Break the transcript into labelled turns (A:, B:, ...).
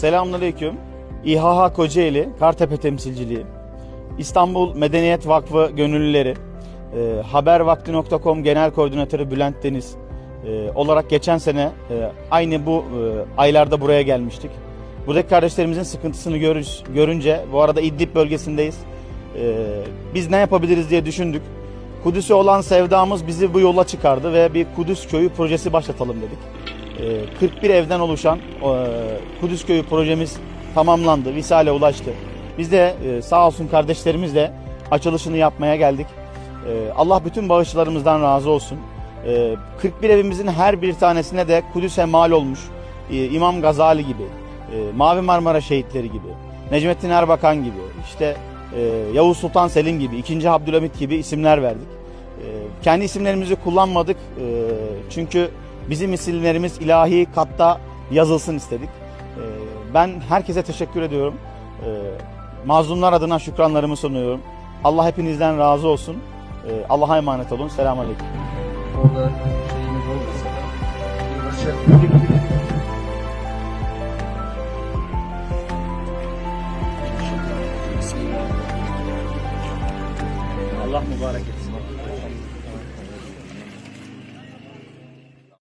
A: Selamünaleyküm. İHH Kocaeli, Kartepe temsilciliği, İstanbul Medeniyet Vakfı gönüllüleri, e, habervakti.com genel koordinatörü Bülent Deniz e, olarak geçen sene e, aynı bu e, aylarda buraya gelmiştik. Buradaki kardeşlerimizin sıkıntısını görür, görünce, bu arada İdlib bölgesindeyiz. E, biz ne yapabiliriz diye düşündük. Kudüs'e olan sevdamız bizi bu yola çıkardı ve bir Kudüs Köyü projesi başlatalım dedik. E, 41 evden oluşan e, Kudüs Köyü projemiz tamamlandı, visale ulaştı. Biz de e, sağ olsun kardeşlerimizle açılışını yapmaya geldik. E, Allah bütün bağışçılarımızdan razı olsun. E, 41 evimizin her bir tanesine de Kudüs'e mal olmuş e, İmam Gazali gibi, Mavi Marmara şehitleri gibi, Necmettin Erbakan gibi, işte Yavuz Sultan Selim gibi, 2. Abdülhamit gibi isimler verdik. Kendi isimlerimizi kullanmadık çünkü bizim isimlerimiz ilahi katta yazılsın istedik. E, ben herkese teşekkür ediyorum. E, mazlumlar adına şükranlarımı sunuyorum. Allah hepinizden razı olsun. E, Allah'a emanet olun. Selamun Aleyküm.
B: Orada şeyimiz olmasa da uğraşacak
A: Allah mübarek etsin.